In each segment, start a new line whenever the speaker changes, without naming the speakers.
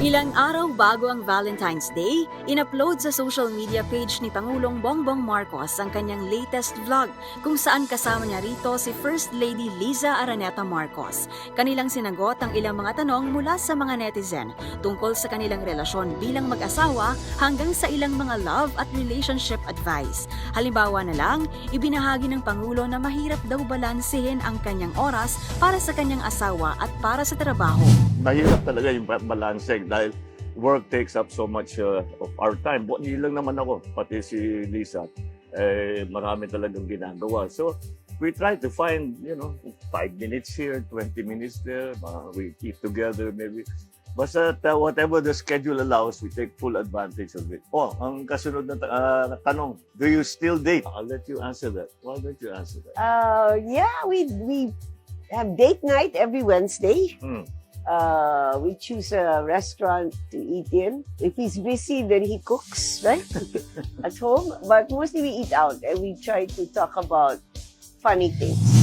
Ilang araw bago ang Valentine's Day, inupload sa social media page ni Pangulong Bongbong Marcos ang kanyang latest vlog kung saan kasama niya rito si First Lady Liza Araneta Marcos. Kanilang sinagot ang ilang mga tanong mula sa mga netizen tungkol sa kanilang relasyon bilang mag-asawa hanggang sa ilang mga love at relationship advice. Halimbawa na lang, ibinahagi ng Pangulo na mahirap daw balansehin ang kanyang oras para sa kanyang asawa at para sa trabaho.
mahirap talaga yung ba- balancing dahil work takes up so much uh, of our time. Bu- Hindi lang naman ako, pati si Lisa, eh, marami talagang ginagawa. So, we try to find, you know, five minutes here, 20 minutes there, uh, we eat together maybe. Basta uh, whatever the schedule allows, we take full advantage of it. Oh, ang kasunod na ah, tanong, do you still date? I'll let you answer that. Why don't you answer that?
Uh, yeah, we we have date night every Wednesday.
Hmm.
Uh, we choose a restaurant to eat in. If he's busy, then he cooks, right? At home. But mostly we eat out and we try to talk about funny things.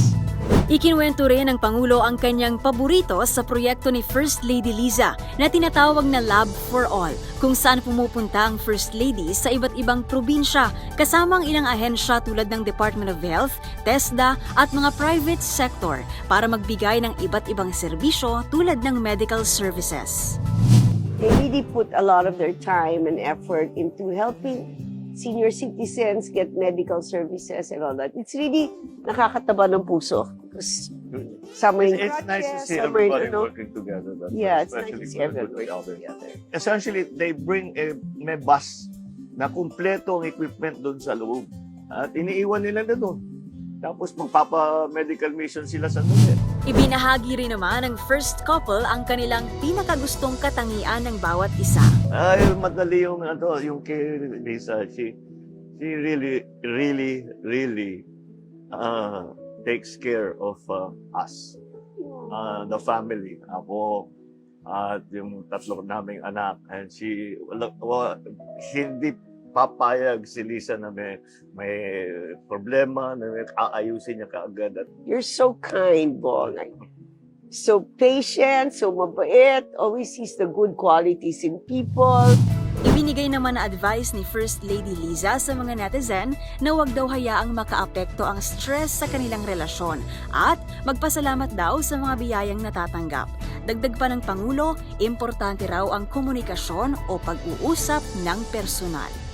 Ikinuwento rin ng Pangulo ang kanyang paborito sa proyekto ni First Lady Liza na tinatawag na Lab for All, kung saan pumupunta ang First Lady sa iba't ibang probinsya kasama ang ilang ahensya tulad ng Department of Health, TESDA at mga private sector para magbigay ng iba't ibang serbisyo tulad ng medical services.
They really put a lot of their time and effort into helping senior citizens get medical services and all that. It's really nakakataba ng puso. Because some are in
It's, it's nice to see
in,
everybody
you know,
working together. That's
Yeah, it's nice to see everyone working together.
Essentially, they bring a may bus na kumpleto ang equipment doon sa loob. At iniiwan nila na doon. Tapos magpapa-medical mission sila sa doon. eh.
Ibinahagi rin naman ng first couple ang kanilang pinakagustong katangian ng bawat isa.
Ay, madali yung, ano, yung kay Lisa. She, she really, really, really uh, takes care of uh, us. uh, the family. Ako at yung tatlo naming anak. And she, wala, wa, hindi papayag si Lisa na may, may problema, na may aayusin niya kaagad.
You're so kind. Like, So patient, so mabait, always sees the good qualities in people.
Ibinigay naman na advice ni First Lady Liza sa mga netizen na huwag daw hayaang makaapekto ang stress sa kanilang relasyon at magpasalamat daw sa mga biyayang natatanggap. Dagdag pa ng Pangulo, importante raw ang komunikasyon o pag-uusap ng personal.